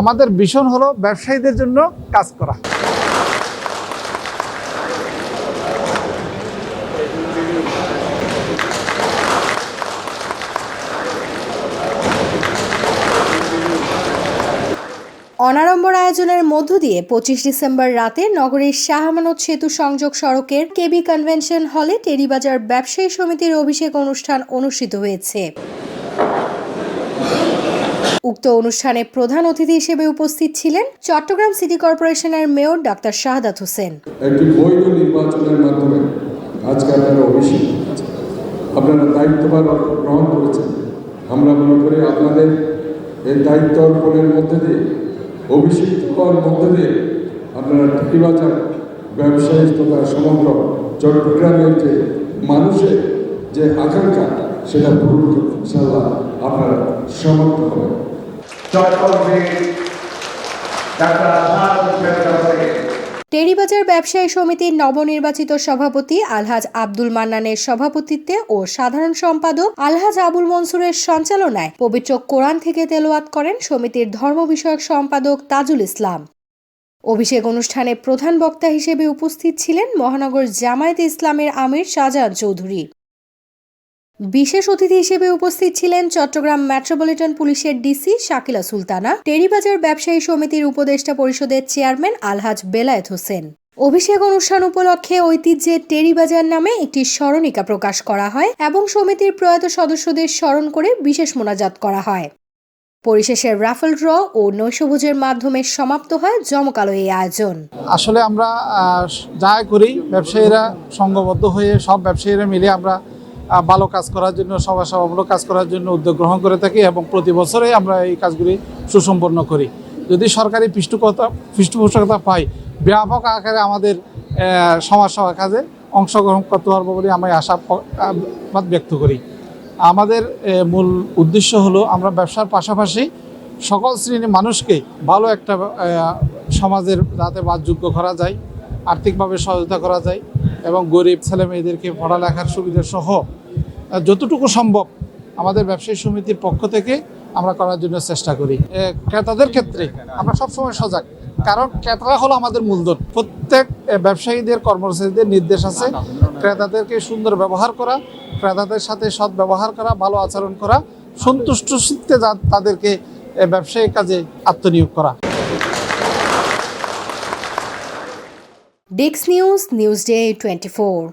আমাদের ভীষণ হলো ব্যবসায়ীদের জন্য কাজ করা। অনাড়ম্বর আয়োজনের মধ্য দিয়ে পঁচিশ ডিসেম্বর রাতে নগরীর শাহমানত সেতু সংযোগ সড়কের কেবি কনভেনশন হলে টেরিবাজার ব্যবসায়ী সমিতির অভিষেক অনুষ্ঠান অনুষ্ঠিত হয়েছে। উক্ত অনুষ্ঠানে প্রধান অতিথি হিসেবে উপস্থিত ছিলেন চট্টগ্রাম সিটি কর্পোরেশনের মেয়র ডাক্তার শাহাদাত হোসেন। একটি বৈধ নির্বাচনের মাধ্যমে আজকে আপনারা অভিষেক আপনারা দায়িত্বভার গ্রহণ করেছেন। আমরা মনে করি আপনাদের এই দায়িত্ব অর্পণের মধ্যে দিয়ে, অভিষিক্ত হওয়ার মধ্যে দিয়ে আপনারা টেরিবাজার ব্যবসায়ী তথা সমগ্র চট্টগ্রামের যে মানুষের যে আকাঙ্ক্ষা, সেটা পূরণ করতে ইনশাল্লাহ আপনারা সমর্থ হবেন। টেরিবাজার ব্যবসায়ী সমিতির নবনির্বাচিত সভাপতি আলহাজ আব্দুল মান্নানের সভাপতিত্বে ও সাধারণ সম্পাদক আলহাজ আবুল মনসুরের সঞ্চালনায় পবিত্র কোরআন থেকে তেলাওয়াত করেন সমিতির ধর্ম বিষয়ক সম্পাদক তাজুল ইসলাম। অভিষেক অনুষ্ঠানে প্রধান বক্তা হিসেবে উপস্থিত ছিলেন মহানগর জামায়াতে ইসলামের আমির শাহজাহান চৌধুরী। বিশেষ অতিথি হিসেবে উপস্থিত ছিলেন চট্টগ্রাম মেট্রোপলিটন পুলিশের ডিসি শাকিলা সুলতানা, টেরিবাজার ব্যবসায়ী সমিতির উপদেষ্টা পরিষদের চেয়ারম্যান আলহাজ বেলায়েত হোসেন। অভিষেক অনুষ্ঠান উপলক্ষে ঐতিহ্যের টেরিবাজার নামে একটি স্মরণিকা প্রকাশ করা হয় এবং সমিতির প্রয়াত সদস্যদের স্মরণ করে বিশেষ মোনাজাত করা হয়। পরিশেষে রাফেল ড্র ও নৈশভোজের মাধ্যমে সমাপ্ত হয় জমকালো এই আয়োজন। আসলে আমরা যা করি, ব্যবসায়ীরা সংঘবদ্ধ হয়ে সব ব্যবসায়ীরা মিলে আমরা ভালো কাজ করার জন্য সভা সভামূলক কাজ করার জন্য উদ্যোগ গ্রহণ করে থাকি এবং প্রতি বছরে আমরা এই কাজগুলি সুসম্পন্ন করি। যদি সরকারি পৃষ্ঠপোষকতা পৃষ্ঠপোষকতা পাই, ব্যাপক আকারে আমাদের সমাজসেবা কাজে অংশগ্রহণ করতে পারব বলে আমি আশা ব্যক্ত করি। আমাদের মূল উদ্দেশ্য হলো আমরা ব্যবসার পাশাপাশি সকল শ্রেণির মানুষকে ভালো একটা সমাজের যাতে বাসযোগ্য করা যায়, আর্থিকভাবে সহায়তা করা যায় এবং গরিব ছেলে মেয়েদেরকে পড়ালেখার সুবিধা সহ যতটুকু সম্ভব আমাদের ব্যবসায়ী সমিতির পক্ষ থেকে আমরা করার জন্য চেষ্টা করি। ক্রেতাদের ক্ষেত্রে আমরা সবসময় সজাগ কারণ ক্রেতারা হলো আমাদের মূলধন। প্রত্যেক ব্যবসায়ীদের কর্মচারীদের নির্দেশ আছে ক্রেতাদেরকে সুন্দর ব্যবহার করা ক্রেতাদের সাথে সৎ ব্যবহার করা ভালো আচরণ করা সন্তুষ্ট শিখতে তাদেরকে এ, ব্যবসায়িক কাজে আত্মনিয়োগ করা। Dix News Newsday 24